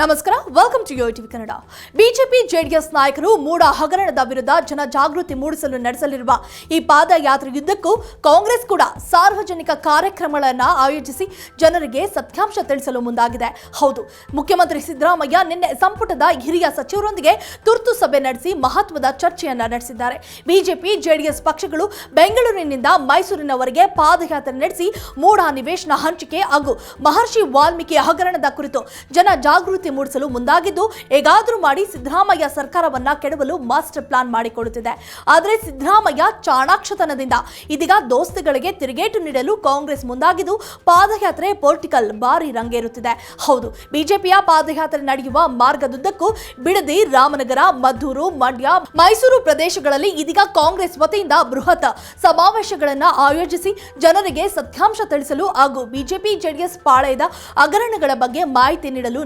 ನಮಸ್ಕಾರ welcome to Yo TV Kannada BJP JDS ನಾಯಕರು ಮೂಡ ಹಗರಣದ ವಿರುದ್ಧ ಜನ ಜಾಗೃತಿ ಮೂಡಿಸಲು ನಡೆಸಲಿರುವ ಈ ಪಾದಯಾತ್ರೆಯುದ್ದಕ್ಕೂ ಕಾಂಗ್ರೆಸ್ ಕೂಡ ಸಾರ್ವಜನಿಕ ಕಾರ್ಯಕ್ರಮಗಳನ್ನು ಆಯೋಜಿಸಿ ಜನರಿಗೆ ಸತ್ಯಾಂಶ ತಿಳಿಸಲು ಮುಂದಾಗಿದೆ. ಹೌದು, ಮುಖ್ಯಮಂತ್ರಿ ಸಿದ್ದರಾಮಯ್ಯ ನಿನ್ನೆ ಸಂಪುಟದ ಹಿರಿಯ ಸಚಿವರೊಂದಿಗೆ ತುರ್ತು ಸಭೆ ನಡೆಸಿ ಮಹತ್ವದ ಚರ್ಚೆಯನ್ನ ನಡೆಸಿದ್ದಾರೆ. ಬಿಜೆಪಿ ಜೆಡಿಎಸ್ ಪಕ್ಷಗಳು ಬೆಂಗಳೂರಿನಿಂದ ಮೈಸೂರಿನವರೆಗೆ ಪಾದಯಾತ್ರೆ ನಡೆಸಿ ಮೂಡ ನಿವೇಶನ ಹಂಚಿಕೆ ಹಾಗೂ ಮಹರ್ಷಿ ವಾಲ್ಮೀಕಿ ಹಗರಣದ ಕುರಿತು ಜನ ಜಾಗೃತಿ ಮೂಡಿಸಲು ಮುಂದಾಗಿದ್ದು, ಹೇಗಾದರೂ ಮಾಡಿ ಸಿದ್ದರಾಮಯ್ಯ ಸರ್ಕಾರವನ್ನ ಕೆಡವಲು ಮಾಸ್ಟರ್ ಪ್ಲಾನ್ ಮಾಡಿಕೊಡುತ್ತಿದೆ. ಆದರೆ ಸಿದ್ದರಾಮಯ್ಯ ಚಾಣಾಕ್ಷತನದಿಂದ ಇದೀಗ ದೋಸ್ತಿಗಳಿಗೆ ತಿರುಗೇಟು ನೀಡಲು ಕಾಂಗ್ರೆಸ್ ಮುಂದಾಗಿದ್ದು, ಪಾದಯಾತ್ರೆ ಪೊಲಿಟಿಕಲ್ ಭಾರಿ ರಂಗೇರುತ್ತಿದೆ. ಹೌದು, ಬಿಜೆಪಿಯ ಪಾದಯಾತ್ರೆ ನಡೆಯುವ ಮಾರ್ಗದುದ್ದಕ್ಕೂ ಬಿಡದಿ ರಾಮನಗರ, ಮದ್ದೂರು, ಮಂಡ್ಯ, ಮೈಸೂರು ಪ್ರದೇಶಗಳಲ್ಲಿ ಇದೀಗ ಕಾಂಗ್ರೆಸ್ ವತಿಯಿಂದ ಬೃಹತ್ ಸಮಾವೇಶಗಳನ್ನ ಆಯೋಜಿಸಿ ಜನರಿಗೆ ಸತ್ಯಾಂಶ ತಿಳಿಸಲು ಹಾಗೂ ಬಿಜೆಪಿ, ಜೆಡಿಎಸ್ ಪಾಳೆಯದ ಹಗರಣಗಳ ಬಗ್ಗೆ ಮಾಹಿತಿ ನೀಡಲು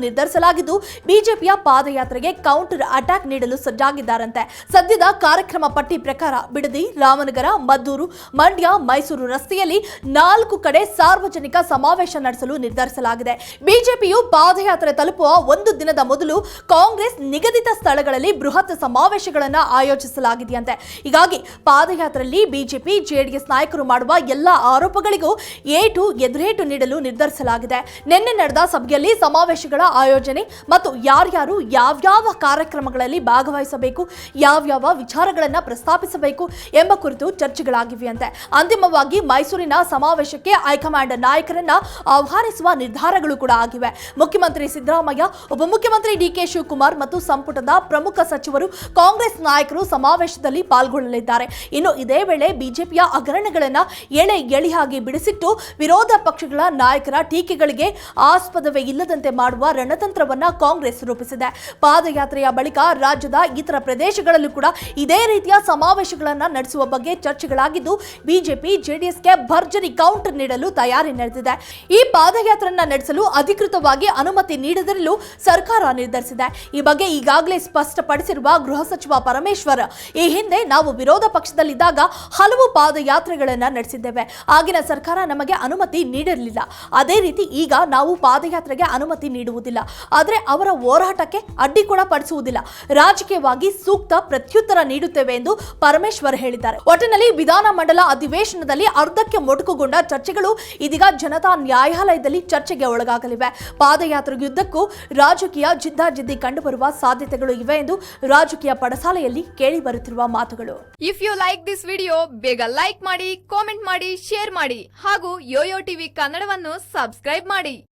ನಿರ್ಧರಿಸಲಾಗಿದ್ದು ಬಿಜೆಪಿಯ ಪಾದಯಾತ್ರೆಗೆ ಕೌಂಟರ್ ಅಟ್ಯಾಕ್ ನೀಡಲು ಸಜ್ಜಾಗಿದ್ದಾರಂತೆ. ಸದ್ಯದ ಕಾರ್ಯಕ್ರಮ ಪಟ್ಟಿ ಪ್ರಕಾರ ಬಿಡದಿ, ರಾಮನಗರ, ಮದ್ದೂರು, ಮಂಡ್ಯ, ಮೈಸೂರು ರಸ್ತೆಯಲ್ಲಿ ನಾಲ್ಕು ಕಡೆ ಸಾರ್ವಜನಿಕ ಸಮಾವೇಶ ನಡೆಸಲು ನಿರ್ಧರಿಸಲಾಗಿದೆ. ಬಿಜೆಪಿಯು ಪಾದಯಾತ್ರೆ ತಲುಪುವ ಒಂದು ದಿನದ ಮೊದಲು ಕಾಂಗ್ರೆಸ್ ನಿಗದಿತ ಸ್ಥಳಗಳಲ್ಲಿ ಬೃಹತ್ ಸಮಾವೇಶಗಳನ್ನು ಆಯೋಜಿಸಲಾಗಿದೆಯಂತೆ. ಹೀಗಾಗಿ ಪಾದಯಾತ್ರೆಯಲ್ಲಿ ಬಿಜೆಪಿ, ಜೆಡಿಎಸ್ ನಾಯಕರು ಮಾಡುವ ಎಲ್ಲ ಆರೋಪಗಳಿಗೂ ಏಟು ಎದುರೇಟು ನೀಡಲು ನಿರ್ಧರಿಸಲಾಗಿದೆ. ನಿನ್ನೆ ನಡೆದ ಸಭೆಯಲ್ಲಿ ಸಮಾವೇಶಗಳ ಆಯೋಜನೆ ಮತ್ತು ಯಾರ್ಯಾರು ಯಾವ್ಯಾವ ಕಾರ್ಯಕ್ರಮಗಳಲ್ಲಿ ಭಾಗವಹಿಸಬೇಕು, ಯಾವ್ಯಾವ ವಿಚಾರಗಳನ್ನು ಪ್ರಸ್ತಾಪಿಸಬೇಕು ಎಂಬ ಕುರಿತು ಚರ್ಚೆಗಳಾಗಿವೆಯಂತೆ ಅಂತಿಮವಾಗಿ ಮೈಸೂರಿನ ಸಮಾವೇಶಕ್ಕೆ ಹೈಕಮಾಂಡ್ ನಾಯಕರನ್ನ ಆಹ್ವಾನಿಸುವ ನಿರ್ಧಾರಗಳು ಕೂಡ ಆಗಿವೆ. ಮುಖ್ಯಮಂತ್ರಿ ಸಿದ್ದರಾಮಯ್ಯ, ಉಪಮುಖ್ಯಮಂತ್ರಿ ಡಿಕೆ ಶಿವಕುಮಾರ್ ಮತ್ತು ಸಂಪುಟದ ಪ್ರಮುಖ ಸಚಿವರು ಕಾಂಗ್ರೆಸ್ ನಾಯಕರು ಸಮಾವೇಶದಲ್ಲಿ ಪಾಲ್ಗೊಳ್ಳಲಿದ್ದಾರೆ. ಇನ್ನು ಇದೇ ವೇಳೆ ಬಿಜೆಪಿಯ ಹಗರಣಗಳನ್ನ ಎಳೆ ಎಳೆಯಾಗಿ ಬಿಡಿಸಿಟ್ಟು ವಿರೋಧ ಪಕ್ಷಗಳ ನಾಯಕರ ಟೀಕೆಗಳಿಗೆ ಆಸ್ಪದವೇ ಇಲ್ಲದಂತೆ ಮಾಡುವ ರಣತಂತ್ರವನ್ನ ಕಾಂಗ್ರೆಸ್ ರೂಪಿಸಿದೆ. ಪಾದಯಾತ್ರೆಯ ಬಳಿಕ ರಾಜ್ಯದ ಇತರ ಪ್ರದೇಶಗಳಲ್ಲೂ ಕೂಡ ಇದೇ ರೀತಿಯ ಸಮಾವೇಶಗಳನ್ನ ನಡೆಸುವ ಬಗ್ಗೆ ಚರ್ಚೆಗಳಾಗಿದ್ದು, ಬಿಜೆಪಿ, ಜೆಡಿಎಸ್ಗೆ ಭರ್ಜರಿ ಕೌಂಟರ್ ನೀಡಲು ತಯಾರಿ ನಡೆದಿದೆ. ಈ ಪಾದಯಾತ್ರೆಯನ್ನ ನಡೆಸಲು ಅಧಿಕೃತವಾಗಿ ಅನುಮತಿ ನೀಡದಿರಲು ಸರ್ಕಾರ ನಿರ್ಧರಿಸಿದೆ. ಈ ಬಗ್ಗೆ ಈಗಾಗಲೇ ಸ್ಪಷ್ಟಪಡಿಸಿರುವ ಗೃಹ ಸಚಿವ ಪರಮೇಶ್ವರ್, ಈ ಹಿಂದೆ ನಾವು ವಿರೋಧ ಪಕ್ಷದಲ್ಲಿದ್ದಾಗ ಹಲವು ಪಾದಯಾತ್ರೆಗಳನ್ನ ನಡೆಸಿದ್ದೇವೆ. ಆಗಿನ ಸರ್ಕಾರ ನಮಗೆ ಅನುಮತಿ ನೀಡಿರಲಿಲ್ಲ. ಅದೇ ರೀತಿ ಈಗ ನಾವು ಪಾದಯಾತ್ರೆಗೆ ಅನುಮತಿ ನೀಡುವುದಿಲ್ಲ. ಆದರೆ ಅವರ ಹೋರಾಟಕ್ಕೆ ಅಡ್ಡಿ ಕೂಡ ಪಡಿಸುವುದಿಲ್ಲ. ರಾಜಕೀಯವಾಗಿ ಸೂಕ್ತ ಪ್ರತ್ಯುತ್ತರ ನೀಡುತ್ತೇವೆ ಎಂದು ಪರಮೇಶ್ವರ್ ಹೇಳಿದ್ದಾರೆ. ಒಟ್ಟಿನಲ್ಲಿ ವಿಧಾನಮಂಡಲ ಅಧಿವೇಶನದಲ್ಲಿ ಅರ್ಧಕ್ಕೆ ಮೊಟಕುಗೊಂಡ ಚರ್ಚೆಗಳು ಇದೀಗ ಜನತಾ ನ್ಯಾಯಾಲಯದಲ್ಲಿ ಚರ್ಚೆಗೆ ಒಳಗಾಗಲಿವೆ. ಪಾದಯಾತ್ರೆಯುದ್ದಕ್ಕೂ ರಾಜಕೀಯ ಜಿದ್ದಾಜಿದ್ದಿ ಕಂಡುಬರುವ ಸಾಧ್ಯತೆಗಳು ಇವೆ ಎಂದು ರಾಜಕೀಯ ಪಡಸಾಲೆಯಲ್ಲಿ ಕೇಳಿ ಬರುತ್ತಿರುವ ಮಾತುಗಳು. If you like this video ಬೇಗ ಲೈಕ್ ಮಾಡಿ ಕಾಮೆಂಟ್ ಮಾಡಿ ಶೇರ್ ಮಾಡಿ ಹಾಗೂ ಯೋಯೋ ಟಿವಿ ಕನ್ನಡವನ್ನು ಸಬ್ಸ್ಕ್ರೈಬ್ ಮಾಡಿ.